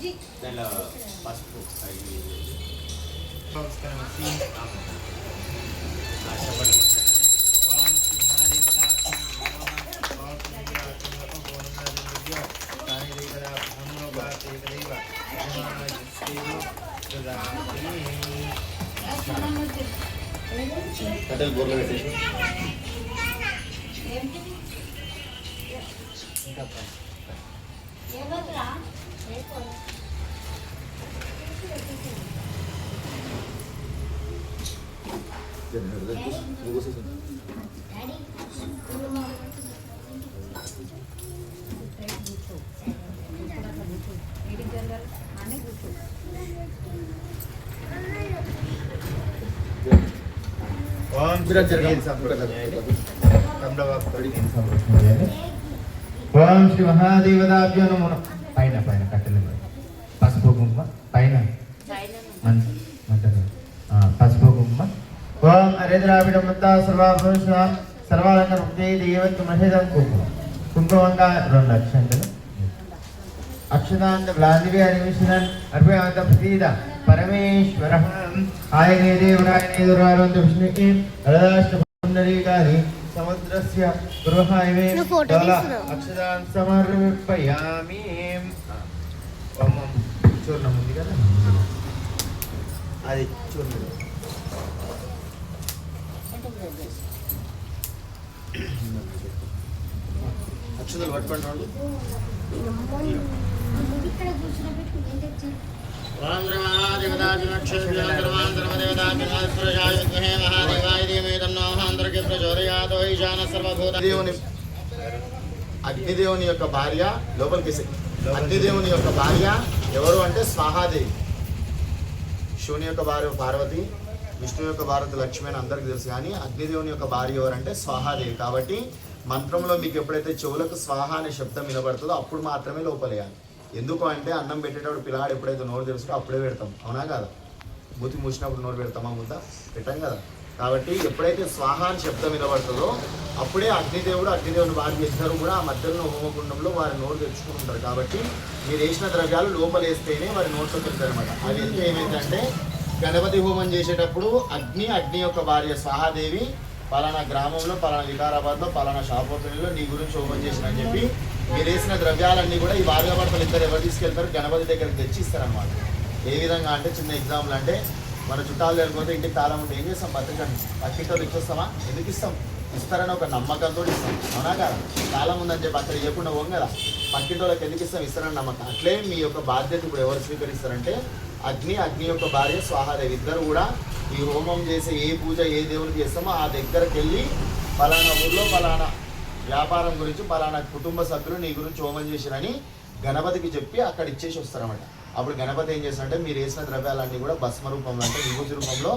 దానిలో పసుపు అవి నమస్కారం ఆ చెప్పండి ఓం సింహాది వికాసం నమః ఓం సింహాది ఓం తాని దేవరా బ్రహ్మో భాతే దేవ యజమానస్తిలో దదామి కట్టెలు బోర్లో పెట్టేసి ఇంకా. ఓం శ్రీ మహాదేవదాభ్యో నమో. పైన పైన కట్టెలు పైన. పసుపు గుమ్మ పైన. పసుపు గుమ్మ ఓం అరేద్రావిడ ముద్ద సర్వాభూష సర్వాలంకర ముక్తి దేవత్వ మహిళం కుంకుమ. కుంకుమంగా రెండు అక్షంతలు. అక్షదాంత వ్లాదివి అనిమిషనన్ అర్పయాంత ప్రతీద పరమేశ్వర. ఆయనే దేవుడాయనే దురారంత విష్ణుకి. అరదాష్ట పుండరీకాని సముద్రస్య ఫోటో దళ. అక్షదాన్ సమర్పయామి ఓం. చూర్ణం ఉంది కదా అది చూర్ణం అక్షతలు పట్టుకోండి వాళ్ళు ఇక్కడ దేవుని అగ్నిదేవుని యొక్క భార్య లోపలికి అగ్నిదేవుని యొక్క భార్య ఎవరు అంటే స్వాహాదేవి. శివుని యొక్క భార్య పార్వతి విష్ణు యొక్క భారత లక్ష్మి అని అందరికీ తెలుసు కానీ అగ్నిదేవుని యొక్క భార్య ఎవరంటే స్వాహాదేవి. కాబట్టి మంత్రంలో మీకు ఎప్పుడైతే చెవులకు స్వాహ అనే శబ్దం వినబడుతుందో అప్పుడు మాత్రమే లోపలేయాలి. ఎందుకు అంటే అన్నం పెట్టేటప్పుడు పిల్లాడు ఎప్పుడైతే నోరు తెలుసుకో అప్పుడే పెడతాం. అవునా కదా? మూతి మూసినప్పుడు నోరు పెడతామా ముద్ద పెట్టాం కదా? కాబట్టి ఎప్పుడైతే స్వాహ అని శబ్దం వినబడుతుందో అప్పుడే అగ్నిదేవుడు అగ్నిదేవుని వారిని ఇద్దరు కూడా ఆ మధ్యలో హోమగుండంలో వారి నోరు తెచ్చుకుని ఉంటారు. కాబట్టి మీరు వేసిన ద్రవ్యాలు లోపలేస్తేనే వారి నోట్లో వెళ్తారు అనమాట అది వెళ్తే ఏమైందంటే గణపతి హోమం చేసేటప్పుడు అగ్ని అగ్ని యొక్క భార్య స్వాహాదేవి పలానా గ్రామంలో పలానా వికారాబాద్లో పలానా షాపోతుల్లో నీ గురించి హోమం చేసిన అని చెప్పి మీరు వేసిన ద్రవ్యాలన్నీ కూడా ఈ భార్యాభర్తలు ఇద్దరు ఎవరు తీసుకెళ్తారు? గణపతి దగ్గరికి తెచ్చి ఇస్తారనమాట ఏ విధంగా అంటే చిన్న ఎగ్జాంపుల్ అంటే మన చుట్టాలు లేకపోతే ఇంటికి తాళం ఉంటే ఏం చేస్తాం? బతకండి. పక్కింటోళ్ళు ఇచ్చేస్తామా ఎందుకు ఇస్తాం? ఇస్తారని ఒక నమ్మకంతో ఇస్తాం. అవునా కదా? తాళం ఉందని చెప్పి అక్కడ ఇవ్వకుండా పోం కదా. పక్కింటోళ్ళకి ఎందుకు ఇస్తాం? ఇస్తారని నమ్మకం. అట్లే మీ యొక్క బాధ్యత ఇప్పుడు ఎవరు స్వీకరిస్తారంటే అగ్ని అగ్ని యొక్క భార్య స్వాహాదేవి. ఇద్దరు కూడా ఈ హోమం చేసే ఏ పూజ ఏ దేవుడికి చేస్తామో ఆ దగ్గరకు వెళ్ళి ఫలానా ఊర్లో పలానా వ్యాపారం గురించి పలానా కుటుంబ సభ్యులు నీ గురించి హోమం చేసిరని గణపతికి చెప్పి అక్కడ ఇచ్చేసి వస్తారన్నమాట. అప్పుడు గణపతి ఏం చేస్తాడంటే మీరు వేసిన ద్రవ్యాలన్నీ కూడా భస్మ రూపంలో అంటే విభూతి రూపంలో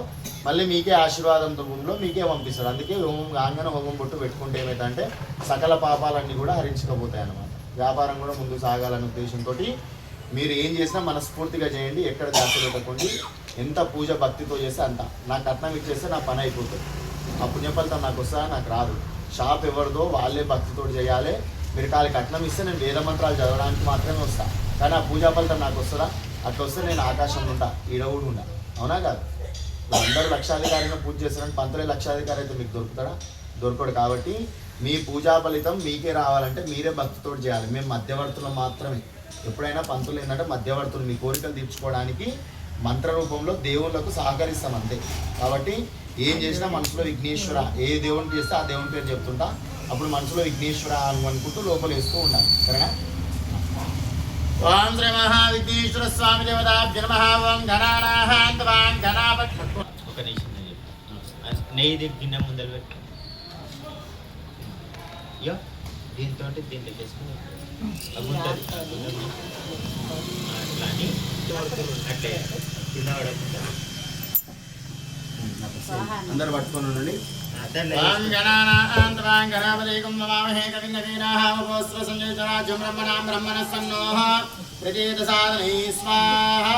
మళ్ళీ మీకే ఆశీర్వాదం రూపంలో మీకే పంపిస్తారు. అందుకే హోమం కాగానే హోమం బొట్టు పెట్టుకుంటే ఏమైందంటే సకల పాపాలన్నీ కూడా హరించకపోతాయి అన్నమాట. వ్యాపారం కూడా ముందు సాగాలనే ఉద్దేశంతో మీరు ఏం చేసినా మనస్ఫూర్తిగా చేయండి. ఎక్కడ దాచి పెట్టకండి ఎంత పూజ భక్తితో చేస్తే అంత. నా కట్నం ఇచ్చేస్తే నా పని అయిపోతుంది. ఆ పుణ్యఫలితం నాకు వస్తుందా? నాకు రాదు. షాప్ ఎవరిదో వాళ్ళే భక్తితో చేయాలి. మీరు కాలి కట్నం ఇస్తే నేను వేద మంత్రాలు చదవడానికి మాత్రమే వస్తాను కానీ ఆ పూజా ఫలితం నాకు వస్తుందా? అట్లా వస్తే నేను ఆకాశంలో ఉంటా ఈడ కూడా ఉండా. అవునా కాదు? అందరూ లక్షాధికారిని పూజ చేస్తారని పంతులే లక్షాధికారి అయితే మీకు దొరుకుతాడా? దొరకడు కాబట్టి మీ పూజా ఫలితం మీకే రావాలంటే మీరే భక్తితో చేయాలి. మేము మధ్యవర్తులు మాత్రమే. ఎప్పుడైనా పంతులు ఏంటంటే మధ్యవర్తులు మీ కోరికలు తీర్చుకోవడానికి మంత్ర రూపంలో దేవుళ్ళకు సహకరిస్తాం అంతే. కాబట్టి ఏం చేసినా మనసులో విఘ్నేశ్వర ఏ దేవుని చేస్తే ఆ దేవుని పేరు చెప్తుంటా? అప్పుడు మనసులో విఘ్నేశ్వర అని అనుకుంటూ లోపల వేస్తూ ఉండాలి. సరేనా? ఓం శ్రీ మహావిఘ్నేశ్వర స్వామి దేవతాభ్య నమః ఓం గణానాహాంతవాన్ గణాపతి ఒక నిమిషం నెయ్యి చెప్తాను గిన్నె ముందలు పెట్టు యో దీంతో దీంట్లో వేసుకుని అగుంటుంది అట్లా అని అట్లే అందరు పట్టుకొని ఉండండి దాంట్లో ఓం గణానాహాంతవాన్ గణాపతికం నమామహే కవిం నవీనాః ఉపవస్త్ర ప్రతీత సాధనై స్వాహా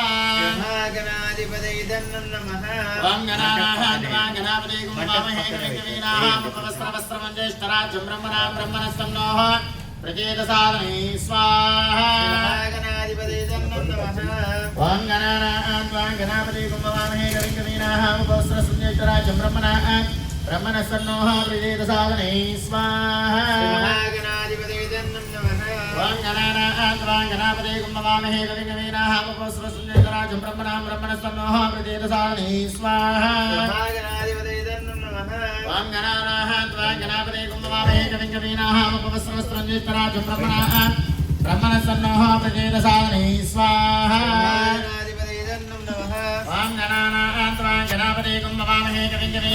గణాధిపతైదన్నం నమః ఓం గణానాహాంతవాన్ గణాపతికం నమామహే కవిం నవీనాః ఉపవస్త్ర వస్త్రమం జ్యేష్ఠరాజ్యం బ్రహ్మణాం బ్రహ్మణస్సన్నోః ప్రతీత సాధనై స్వాహా గణాధిపతైదన్నం నమః ఓం గణానాం త్వాం గణాపతి కుంభవామహే కవిం కవీనాం ఉపవస్త్రసున్యేశ్వరాజం బ్రహ్మణా బ్రహ్మణ సన్నోహ ప్రజేత సాధనే స్వాహా ఓం గణానాం త్వాం గణాపతి కుంభవామహే కవిం కవీనాం ఉపవస్త్రసున్యేశ్వరాజం బ్రహ్మణా బ్రహ్మణ సన్నోహ ప్రజేత సాధనే స్వాహా ఓం గణానాం త్వాం గణాపతి కుంభవామహే కవిం కవీనాం ఉపవస్త్రసున్యేశ్వరాజం బ్రహ్మణా బ్రహ్మణ సన్నోహ ప్రజేత సాధనే స్వాహా ఓం గణానాం త్వాం గణాపతి కుంభవామహే కవిం కవీనాం